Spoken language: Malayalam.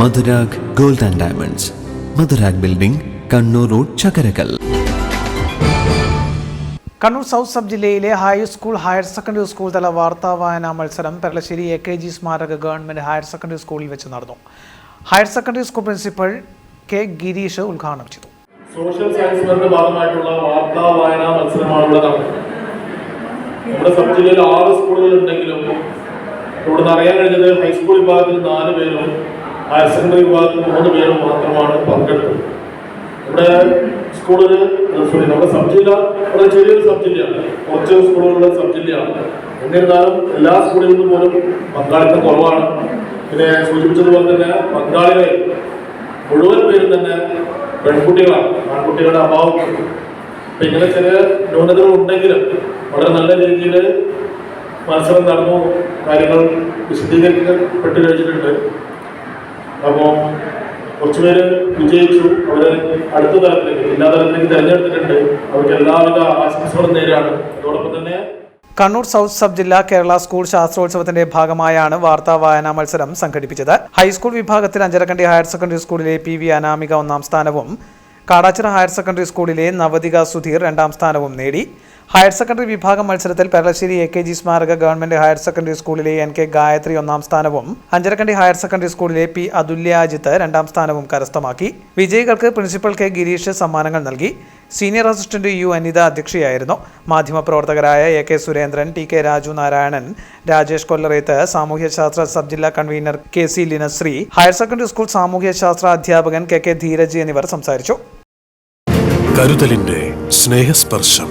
Madhurag gold and diamonds. Madhurag building Kannur road Chakkarakkal. Kannur south sub ജില്ലയിലെ high school higher secondary school തല വാർത്താ വായനാ മത്സരം പെരളശ്ശേരി എ കെ ജി സ്മാരക ഗവൺമെന്റ് ഹയർ സെക്കൻഡറി സ്കൂളിൽ വെച്ച് നടന്നു. Higher secondary school principal K Girish ഉദ്ഘാടനം ചെയ്തു. സോഷ്യൽ സയൻസ് ഫെയറിന്റെ ഭാഗമായിട്ടുള്ള വാർത്താ വായനാ മത്സരമാണ് ഇവിടെ നടക്കുന്നത് നമ്മുടെ സബ് ജില്ലയിൽ ആറ് സ്കൂളുകൾ ഉണ്ടെങ്കിലും ഇവിടെ നിന്ന് അറിയാൻ കഴിഞ്ഞത് ഹൈസ്കൂൾ വിഭാഗത്തിൽ നാല് പേരും ഹയർ സെക്കൻഡറി വിഭാഗത്തിൽ മൂന്ന് പേരും മാത്രമാണ് പങ്കെടുത്തത്. ഇവിടെ സ്കൂളിൽ സോറി നമ്മുടെ സബ് ജില്ല വളരെ ചെറിയൊരു സബ് ജില്ലയാണ് കുറച്ച് സ്കൂളുകളുടെ സബ് ജില്ലയാണ് എന്നിരുന്നാലും എല്ലാ സ്കൂളിൽ നിന്നും പോലും പങ്കാളിത്തം കുറവാണ്. പിന്നെ സൂചിപ്പിച്ചതുപോലെ തന്നെ പങ്കാളികളെ മുഴുവൻ പേരും തന്നെ പെൺകുട്ടികളാണ് ആൺകുട്ടികളുടെ അഭാവം. അപ്പൊ ഇങ്ങനെ ചില ന്യൂനതകൾ ഉണ്ടെങ്കിലും വളരെ നല്ല രീതിയിൽ മത്സരം നടന്നു കാര്യങ്ങൾ വിശദീകരിക്കപ്പെട്ട് കഴിഞ്ഞിട്ടുണ്ട്. അപ്പോൾ കുറച്ചുപേര് വിജയിച്ചു. അവരെ അടുത്ത തലത്തിലേക്ക് ജില്ലാ തലത്തിലേക്ക് തിരഞ്ഞെടുത്തിട്ടുണ്ട്. അവർക്ക് എല്ലാവിധ ആശംസകളും നേരാണ്. അതോടൊപ്പം തന്നെ കണ്ണൂർ സൗത്ത് സബ് ജില്ലാ കേരള സ്കൂൾ ശാസ്ത്രോത്സവത്തിന്റെ ഭാഗമായാണ് വാർത്താ വായനാ മത്സരം സംഘടിപ്പിച്ചത്. ഹൈസ്കൂൾ വിഭാഗത്തിൽ അഞ്ചരക്കണ്ടി ഹയർ സെക്കൻഡറി സ്കൂളിലെ പി വി അനാമിക ഒന്നാം സ്ഥാനവും കാടാച്ചിറ ഹയർ സെക്കൻഡറി സ്കൂളിലെ നവതിക സുധീർ രണ്ടാം സ്ഥാനവും നേടി. ഹയർ സെക്കൻഡറി വിഭാഗം മത്സരത്തിൽ പെരളശ്ശേരി എ കെ ജി സ്മാരക ഗവൺമെന്റ് ഹയർ സെക്കൻഡറി സ്കൂളിലെ എൻ കെ ഗായത്രി ഒന്നാം സ്ഥാനവും അഞ്ചരക്കണ്ടി ഹയർ സെക്കൻഡറി സ്കൂളിലെ പി അതുല്യാജിത്ത് രണ്ടാം സ്ഥാനവും കരസ്ഥമാക്കി. വിജയികൾക്ക് പ്രിൻസിപ്പൽ കെ ഗിരീഷ് സമ്മാനങ്ങൾ നൽകി. സീനിയർ അസിസ്റ്റന്റ് യു അനിത അധ്യക്ഷയായിരുന്നു. മാധ്യമപ്രവർത്തകരായ A K Surendran T K Raju Narayanan Rajesh Kollareth സാമൂഹ്യശാസ്ത്ര sub ജില്ലാ convener K C Linashree higher secondary school സാമൂഹ്യശാസ്ത്ര അധ്യാപകൻ കെ കെ ധീരജ് എന്നിവർ സംസാരിച്ചു. കരുതലിന്റെ സ്നേഹസ്പർശം.